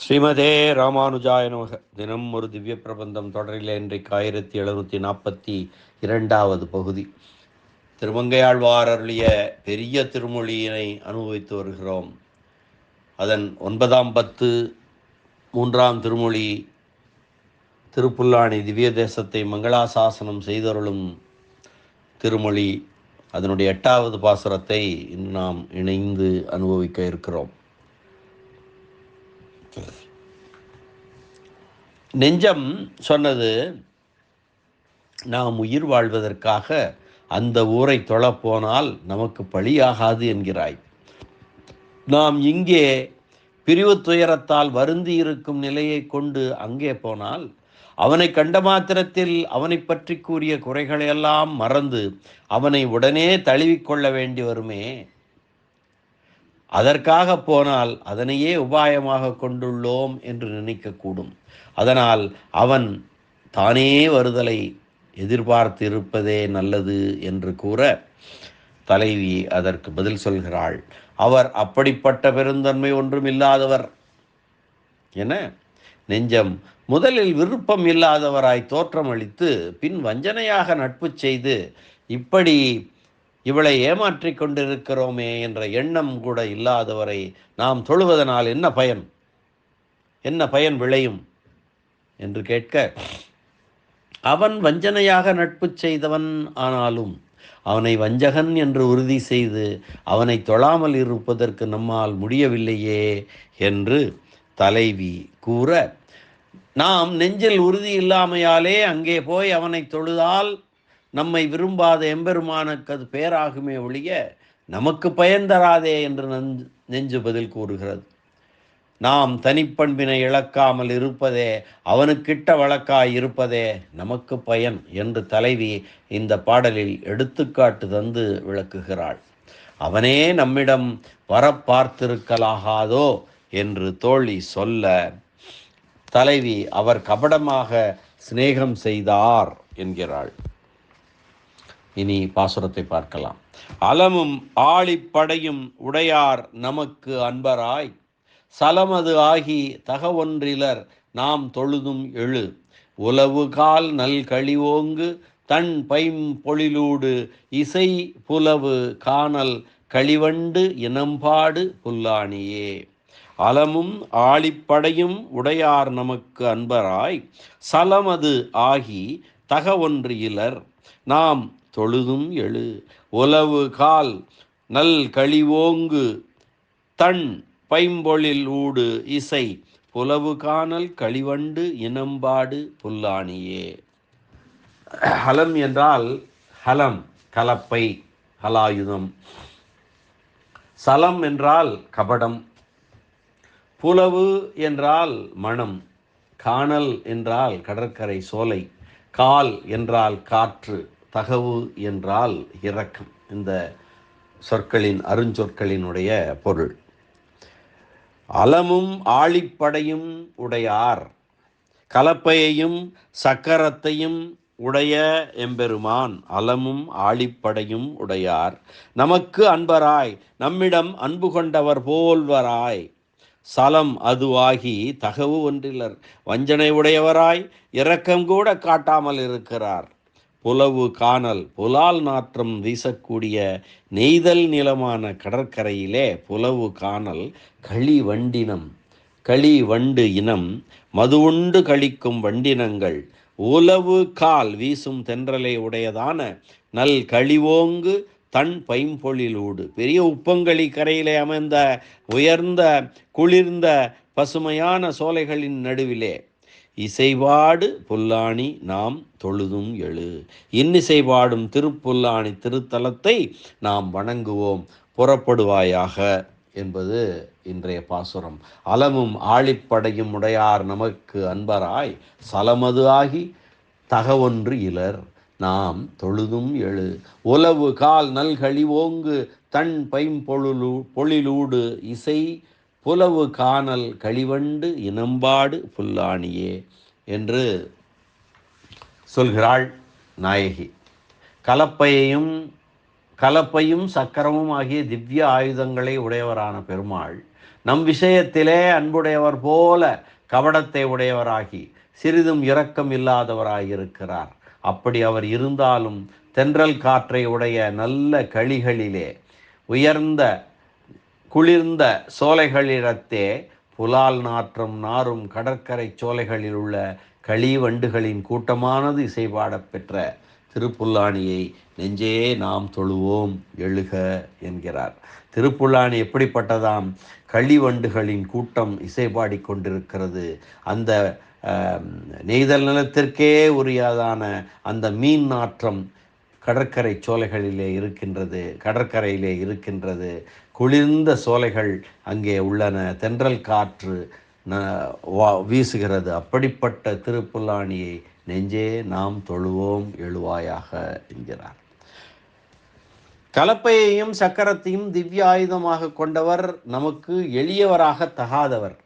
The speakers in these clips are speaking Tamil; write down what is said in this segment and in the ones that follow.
ஸ்ரீமதே ராமானுஜாய நமக. தினம் ஒரு திவ்ய பிரபந்தம் தொடரில் இன்றைக்கு ஆயிரத்தி எழுநூற்றி நாற்பத்தி இரண்டாவது பகுதி. திருமங்கையாழ்வார் அருளிய பெரிய திருமொழியினை அனுபவித்து வருகிறோம். அதன் ஒன்பதாம் பத்து மூன்றாம் திருமொழி திருப்புல்லாணி திவ்ய தேசத்தை மங்களாசாசனம் செய்தருளும் திருமொழி அதனுடைய எட்டாவது பாசுரத்தை இன்று நாம் இணைந்து அனுபவிக்க இருக்கிறோம். நெஞ்சம் சொன்னது நாம் உயிர் வாழ்வதற்காக அந்த ஊரை தொழப்போனால் நமக்கு பழியாகாது என்கிறாய். நாம் இங்கே பிரிவு துயரத்தால் வருந்தி இருக்கும் நிலையை கொண்டு அங்கே போனால் அவனை கண்ட மாத்திரத்தில் அவனை பற்றி கூறிய குறைகளையெல்லாம் மறந்து அவனை உடனே தழுவிக்கொள்ள வேண்டி வருமே? அதற்காக போனால் அதனையே உபாயமாக கொண்டுள்ளோம் என்று நினைக்கக்கூடும். அதனால் அவன் தானே வருதலை எதிர்பார்த்து இருப்பதே நல்லது என்று கூற தலைவி அதற்கு பதில் சொல்கிறாள். அவர் அப்படிப்பட்ட பெருந்தன்மை ஒன்றும் இல்லாதவர் என நெஞ்சம் முதலில் விருப்பம் இல்லாதவராய் தோற்றமளித்து பின் வஞ்சனையாக நட்பு செய்து இப்படி இவளை ஏமாற்றி கொண்டிருக்கிறோமே என்ற எண்ணம் கூட இல்லாதவரை நாம் தொழுவதனால் என்ன பயன்? என்ன பயன் விளையும்? என்று கேட்க அவன் வஞ்சனையாக நட்பு செய்தவன் ஆனாலும் அவனை வஞ்சகன் என்று உறுதி செய்து அவனை தொழாமல் இருப்பதற்கு நம்மால் முடியவில்லையே என்று தலைவி கூற நாம் நெஞ்சில் உறுதி இல்லாமையாலே அங்கே போய் அவனை தொழுதால் நம்மை விரும்பாத எம்பெருமானுக்கு அது பேராகுமே ஒழிய நமக்கு பயன் தராதே என்று நஞ்சு நெஞ்சு பதில் கூறுகிறது. நாம் தனிப்பண்பினை இழக்காமல் இருப்பதே அவனுக்கிட்ட வழக்காய் இருப்பதே நமக்கு பயன் என்று தலைவி இந்த பாடலில் எடுத்துக்காட்டு தந்து விளக்குகிறாள். அவனே நம்மிடம் வர பார்த்திருக்கலாகாதோ என்று தோழி சொல்ல தலைவி அவர் கபடமாக சிநேகம் செய்தார் என்கிறாள். இனி பாசுரத்தை பார்க்கலாம். அலமும் ஆழிப்படையும் உடையார் நமக்கு அன்பராய். சலமது ஆகி தகவொன்றிலர் நாம் தொழுதும் எழு. உலவு கால் நல் கழிவோங்கு தன் பைம் பொழிலூடு இசை புலவு காணல் களிவண்டு இனம்பாடு புல்லாணியே அலமும் ஆழிப்படையும் உடையார் நமக்கு அன்பராய். சலமது ஆகி தகவொன்று இலர் நாம் தொழுதும் எழு. உலவு கால் நல் கழிவோங்கு. தன் பைம்பொழில் ஊடு இசை. புலவு காணல் களிவண்டு இனம்பாடு புல்லாணியே. ஹலம் என்றால் ஹலம் கலப்பை ஹலாயுதம் சலம் என்றால் கபடம். புலவு என்றால் மணம் காணல் என்றால் கடற்கரை சோலை. கால் என்றால் காற்று. தகவு என்றால் இரக்கம். இந்த சொற்களின் அருஞ்சொற்களினுடைய பொருள். அலமும் ஆழிப்படையும் உடையார். கலப்பையையும் சக்கரத்தையும் உடைய எம்பெருமான். அலமும் ஆழிப்படையும் உடையார். நமக்கு அன்பராய் நம்மிடம் அன்பு கொண்டவர் போல்வராய் சலம் அதுவாகி தகவு ஒன்றிலர். வஞ்சனை உடையவராய் இரக்கம் கூட காட்டாமல் இருக்கிறார். புலவு காணல் புலால் நாற்றம் வீசக்கூடிய நெய்தல் நிலமான கடற்கரையிலே புலவு காணல் களி வண்டினம் களி வண்டு இனம் மதுவுண்டு கழிக்கும் வண்டினங்கள். உலவு கால் வீசும் தென்றலை உடையதான நல் கழிவோங்கு தன் பைம்பொழிலூடு. பெரிய உப்பங்களி கரையிலே அமைந்த உயர்ந்த குளிர்ந்த பசுமையான சோலைகளின் நடுவிலே இசைவாடு புல்லாணி நாம் தொழுதும் எழு. இன்னிசைவாடும் திருப்புல்லாணி திருத்தலத்தை நாம் வணங்குவோம். புறப்படுவாயாக என்பது இன்றைய பாசுரம். அலமும் ஆழிப்படையும் உடையார் நமக்கு அன்பராய். சலமது ஆகி தகவொன்று இலர். நாம் தொழுதும் எழு. உலவு கால் நல்கழி ஓங்கு தன் பைம்பொழுலு பொழிலூடு இசை புலவு காணல் களிவண்டு இனம்பாடு புல்லாணியே என்று சொல்கிறாள் நாயகி. கலப்பையையும் கலப்பையும் சக்கரமும் ஆகிய திவ்ய ஆயுதங்களை உடையவரான பெருமாள் நம் விஷயத்திலே அன்புடையவர் போல கவடத்தை உடையவராகி சிறிதும் இரக்கம் இல்லாதவராயிருக்கிறார். அப்படி அவர் இருந்தாலும் தென்றல் காற்றை உடைய நல்ல களிகளிலே உயர்ந்த குளிர்ந்த சோலைகளிடத்தே புலால் நாற்றம் நாரும் கடற்கரை சோலைகளில் உள்ள களிவண்டுகளின் கூட்டமானது இசைபாடப் பெற்ற திருப்புல்லாணியை நெஞ்சே நாம் தொழுவோம் எழுக என்கிறார். திருப்புல்லாணி எப்படிப்பட்டதாம்? களிவண்டுகளின் கூட்டம் இசைபாடி கொண்டிருக்கிறது. அந்த நெய்தல் நிலத்திற்கே உரியதான அந்த மீன் நாற்றம் கடற்கரை சோலைகளிலே இருக்கின்றது கடற்கரையிலே இருக்கின்றது. குளிர்ந்த சோலைகள் அங்கே உள்ளன. தென்றல் காற்று வீசுகிறது. அப்படிப்பட்ட திருப்புல்லாணியை நெஞ்சே நாம் தொழுவோம் எழுவாயாக என்கிறார். கலப்பையையும் சக்கரத்தையும் திவ்ய ஆயுதமாக கொண்டவர் நமக்கு எளியவராக தகாதவர்.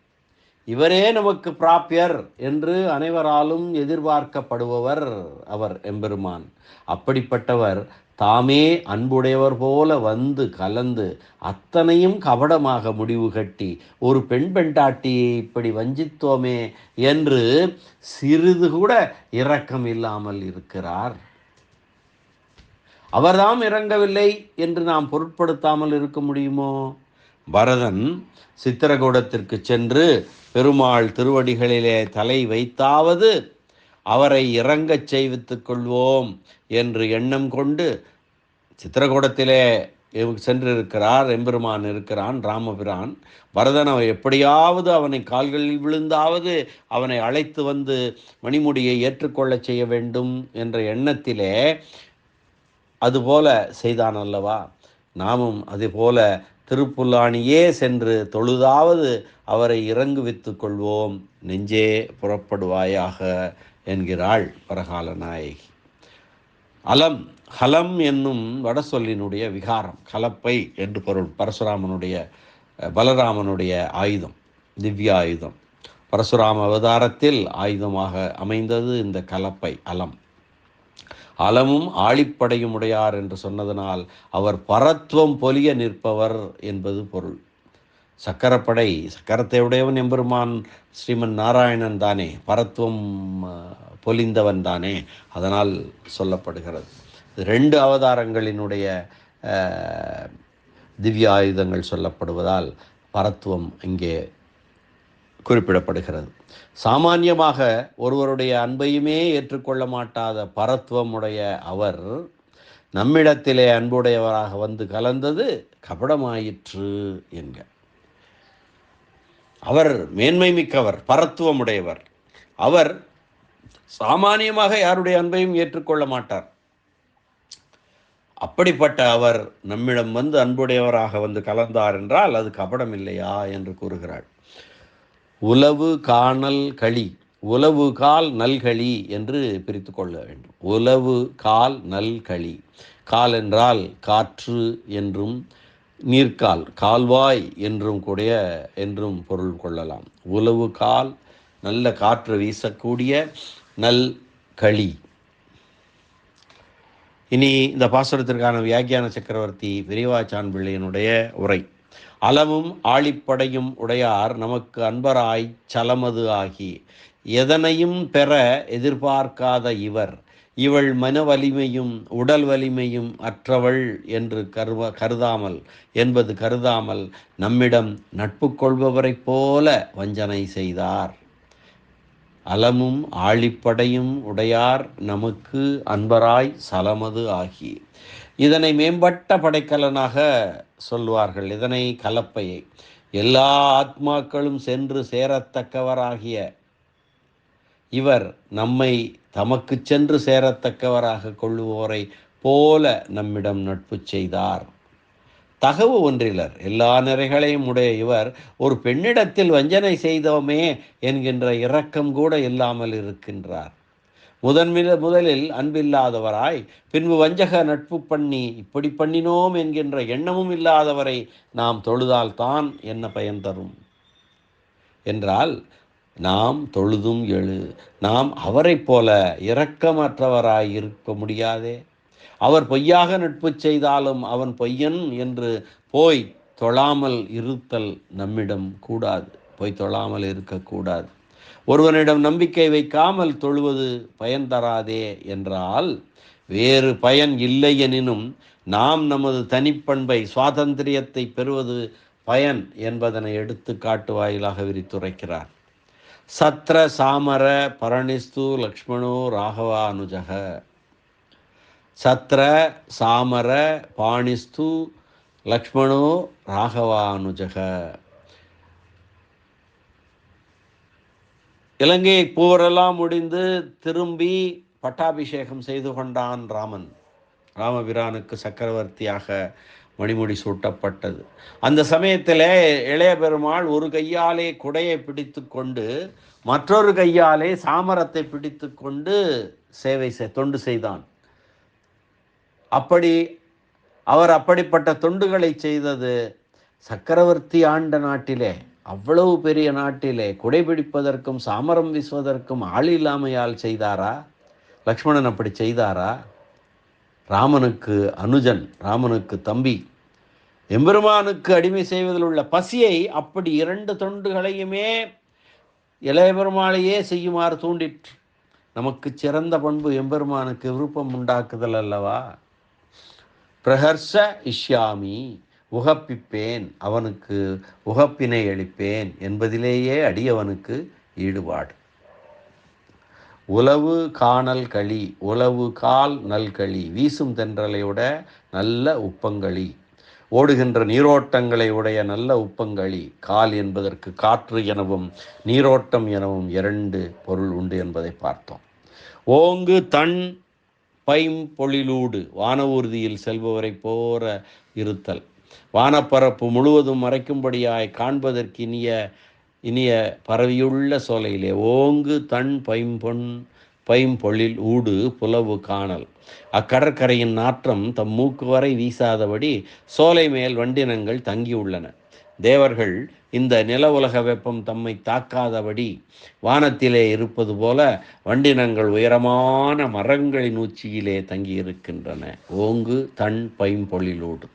இவரே நமக்கு பிராப்பியர் என்று அனைவராலும் எதிர்பார்க்கப்படுபவர் அவர் எம்பெருமான். அப்படிப்பட்டவர் தாமே அன்புடையவர் போல வந்து கலந்து அத்தனையும் கபடமாக முடிவு கட்டி ஒரு பெண் பெண்டாட்டியை இப்படி வஞ்சித்தோமே என்று சிறிது கூட இரக்கம் இல்லாமல் இருக்கிறார். அவர்தாம் இறங்கவில்லை என்று நாம் பொருட்படுத்தாமல் இருக்க முடியுமோ? பரதன் சித்திரகூடத்திற்கு சென்று பெருமாள் திருவடிகளிலே தலை வைத்தாவது அவரை இறங்கச் செய்வித்து கொள்வோம் என்று எண்ணம் கொண்டு சித்திரகூடத்திலே சென்றிருக்கிறார் எம்பெருமான் இருக்கிறான் ராமபிரான். பரதன் அவன் எப்படியாவது அவனை கால்களில் விழுந்தாவது அவனை அழைத்து வந்து மணிமுடியை ஏற்றுக்கொள்ளச் செய்ய வேண்டும் என்ற எண்ணத்திலே அதுபோல செய்தான் அல்லவா? நாமும் அதுபோல திருப்புல்லாணியே சென்று தொழுதாவது அவரை இறங்குவித்து கொள்வோம். நெஞ்சே புறப்படுவாயாக என்கிறாள் பரகால நாயகி. அலம் ஹலம் என்னும் வடசொல்லினுடைய விகாரம் கலப்பை என்று பொருள் பரசுராமனுடைய பலராமனுடைய ஆயுதம் திவ்ய ஆயுதம். பரசுராம அவதாரத்தில் ஆயுதமாக அமைந்தது இந்த கலப்பை அலம். அலமும் ஆழிப்படையும் உடையார் என்று சொன்னதனால் அவர் பரத்துவம் பொலிய நிற்பவர் என்பது பொருள். சக்கரப்படை சக்கரத்தை உடையவன் எம்பெருமான் ஸ்ரீமன் நாராயணன் தானே பரத்துவம் பொலிந்தவன் தானே அதனால் சொல்லப்படுகிறது. ரெண்டு அவதாரங்களினுடைய திவ்ய ஆயுதங்கள் சொல்லப்படுவதால் பரத்துவம் இங்கே குறிப்பிடப்படுகிறது. சாமானியமாக ஒருவருடைய அன்பையுமே ஏற்றுக்கொள்ள மாட்டாத பரத்துவமுடைய அவர் நம்மிடத்திலே அன்புடையவராக வந்து கலந்தது கபடமாயிற்று என்க. அவர் மேன்மை மிக்கவர் பரத்துவமுடையவர். அவர் சாமானியமாக யாருடைய அன்பையும் ஏற்றுக்கொள்ள மாட்டார். அப்படிப்பட்ட அவர் நம்மிடம் வந்து அன்புடையவராக வந்து கலந்தார் என்றால் அது கபடம் இல்லையா என்று கூறுகிறாள். உளவு காணல் களி உளவு கால் நல்களி என்று பிரித்து கொள்ள வேண்டும். உளவு கால் நல்களி கால் என்றால் காற்று என்றும் நீர்க்கால் கால்வாய் என்றும் கூடிய என்றும் பொருள் கொள்ளலாம். உளவு கால் நல்ல காற்று வீசக்கூடிய நல் களி. இனி இந்த பாசுரத்திற்கான வியாக்கியான சக்கரவர்த்தி பெரியவாச்சான் பிள்ளையனுடைய உரை. அலமும் ஆழிப்படையும் உடையார் நமக்கு அன்பராய் சலமது ஆகி. எதனையும் பெற எதிர்பார்க்காத இவர் இவள் மன வலிமையும் உடல் வலிமையும் அற்றவள் என்று கருவ கருதாமல் என்பது கருதாமல் நம்மிடம் நட்பு கொள்பவரைப் போல வஞ்சனை செய்தார். அலமும் ஆழிப்படையும் உடையார் நமக்கு அன்பராய் சலமது ஆகி. இதனை மேம்பட்ட படைக்கலனாக சொல்வார்கள் இதனை கலப்பையை. எல்லா ஆத்மாக்களும் சென்று சேரத்தக்கவராகிய இவர் நம்மை தமக்கு சென்று சேரத்தக்கவராக கொள்ளுவோரை போல நம்மிடம் நட்பு செய்தார். தகவு ஒன்றிலர் எல்லா நிறைகளையும் உடைய இவர் ஒரு பெண்ணிடத்தில் வஞ்சனை செய்தோமே என்கின்ற இரக்கம் கூட இல்லாமல் இருக்கின்றார். முதன்மில முதலில் அன்பில்லாதவராய் பின்பு வஞ்சக நட்பு பண்ணி இப்படி பண்ணினோம் என்கின்ற எண்ணமும் இல்லாதவரை நாம் தொழுதால் தான் என்ன பயன் தரும்? என்றால் நாம் தொழுதும் எழு நாம் அவரைப் போல இரக்கமற்றவராய் இருக்க முடியாதே. அவர் பொய்யாக நட்பு செய்தாலும் அவன் பொய்யன் என்று போய் தொழாமல் இருத்தல் நம்மிடம் கூடாது. போய் தொழாமல் இருக்கக்கூடாது ஒருவனிடம் நம்பிக்கை வைக்காமல் தொழுவது பயன் தராதே என்றால் வேறு பயன் இல்லை எனினும் நாம் நமது தனிப்பண்பை சுவாதந்திரியத்தை பெறுவது பயன் என்பதனை எடுத்துக்காட்டு வாயிலாக விரித்துரைக்கிறார். சத்ர சாமர பரணிஸ்து லக்ஷ்மணோ ராகவானுஜக. சத்ர சாமர பாணிஸ்து லக்ஷ்மணோ ராகவானுஜக. இலங்கை போரெல்லாம் முடிந்து திரும்பி பட்டாபிஷேகம் செய்து கொண்டான் ராமன். ராமபிரானுக்கு சக்கரவர்த்தியாக மணிமுடி சூட்டப்பட்டது. அந்த சமயத்தில் இளைய பெருமாள் ஒரு கையாலே குடையை பிடித்து கொண்டு மற்றொரு கையாலே சாமரத்தை பிடித்து கொண்டு சேவை செய் தொண்டு செய்தான். அப்படி அவர் அப்படிப்பட்ட தொண்டுகளை செய்தது சக்கரவர்த்தி ஆண்ட நாட்டிலே. அவ்வளவு பெரிய நாட்டிலே குடைபிடிப்பதற்கும் சாமரம் வீசுவதற்கும் ஆள் இல்லாமையால் செய்தாரா? லக்ஷ்மணன் அப்படி செய்தாரா? ராமனுக்கு அனுஜன் ராமனுக்கு தம்பி எம்பெருமானுக்கு அடிமை செய்வதில் உள்ள பசியை அப்படி இரண்டு தொண்டுகளையுமே இளையபெருமாளையே செய்யுமாறு தூண்டிற்று. நமக்கு சிறந்த பண்பு எம்பெருமானுக்கு விருப்பம் உண்டாக்குதல் அல்லவா? பிரஹர்ஷ இஷ்யாமி. உகப்பிப்பேன் அவனுக்கு உகப்பினை அளிப்பேன் என்பதிலேயே அடியவனுக்கு ஈடுபாடு. உளவு காணல் களி உளவு கால் நல்களி வீசும் தென்றலை உட நல்ல உப்பங்களி. ஓடுகின்ற நீரோட்டங்களை உடைய நல்ல உப்பங்களி கால் என்பதற்கு காற்று எனவும் நீரோட்டம் எனவும் இரண்டு பொருள் உண்டு என்பதை பார்த்தோம். ஓங்கு தன் பைம் பொழிலூடு வானவூர்தியில் செல்பவரை போற இருத்தல். வானப்பரப்பு முழுவதும் மறைக்கும்படியாய் காண்பதற்கு இனிய இனிய பரவியுள்ள சோலையிலே ஓங்கு தன் பைம்பொன் பைம்பொழில் ஊடு புலவு காணல். அக்கடற்கரையின் நாற்றம் தம் மூக்கு வரை வீசாதபடி சோலை மேல் வண்டினங்கள் தங்கியுள்ளன. தேவர்கள் இந்த நில உலக வெப்பம் தம்மை தாக்காதபடி வானத்திலே இருப்பது போல வண்டினங்கள் உயரமான மரங்களின் உச்சியிலே தங்கியிருக்கின்றன. ஓங்கு தன் பைம்பொழிலோடு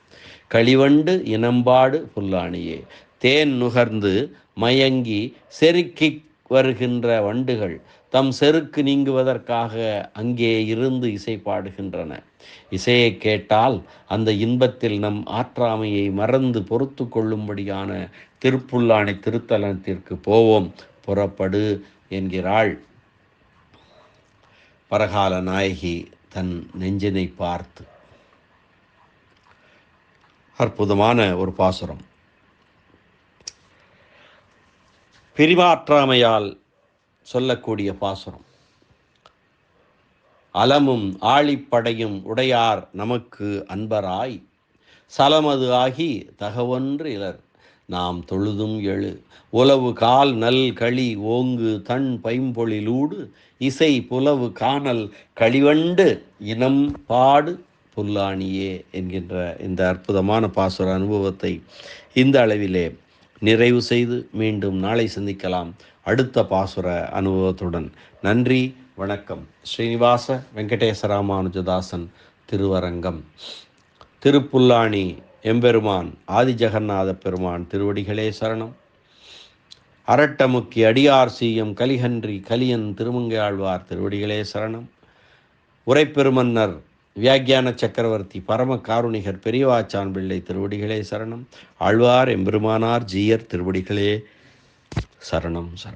களிவண்டு இனம்பாடு புல்லாணியே. தேன் நுகர்ந்து மயங்கி செருக்கி வருகின்ற வண்டுகள் தம் செருக்கு நீங்குவதற்காக அங்கே இருந்து இசை பாடுகின்றன. இசையை கேட்டால் அந்த இன்பத்தில் நம் ஆற்றாமையை மறந்து பொறுத்து கொள்ளும்படியான திருப்புல்லாணி திருத்தலத்திற்கு போவோம். புறப்படு என்கிறாள். பரகால நாயகி தன் நெஞ்சினை பார்த்து. அற்புதமான ஒரு பாசுரம். பிரிவாற்றாமையால் சொல்லக்கூடிய பாசுரம். அலமும் ஆழிப்படையும் உடையார் நமக்கு அன்பராய். சலமது ஆகி தகவொன்று இலர். நாம் தொழுதும் எழு. உலவு கால் நல் களி ஓங்கு தன் பைம்பொழிலூடு. இசை புலவு காணல் களிவண்டு இனம் பாடு. புல்லாணியே என்கின்ற இந்த அற்புதமான பாசுர அனுபவத்தை இந்த அளவிலே நிறைவு செய்து மீண்டும் நாளை சந்திக்கலாம். அடுத்த பாசுர அனுபவத்துடன். நன்றி வணக்கம். ஸ்ரீனிவாச வெங்கடேசராமானுஜதாசன் திருவரங்கம். திருப்புல்லாணி எம்பெருமான் ஆதி ஜெகநாத பெருமான் திருவடிகளே சரணம். அரட்டமுக்கி அடியார் சீயம் கலிகன்றி கலியன் திருமங்கையாழ்வார் திருவடிகளே சரணம். உரைப்பெருமன்னர் வியாக்கியான சக்கரவர்த்தி பரம காருணிகர் பெரியவாச்சான் பிள்ளை திருவடிகளே சரணம். ஆழ்வார் எம்பெருமானார் ஜீயர் திருவடிகளே சரணம் சரணம்.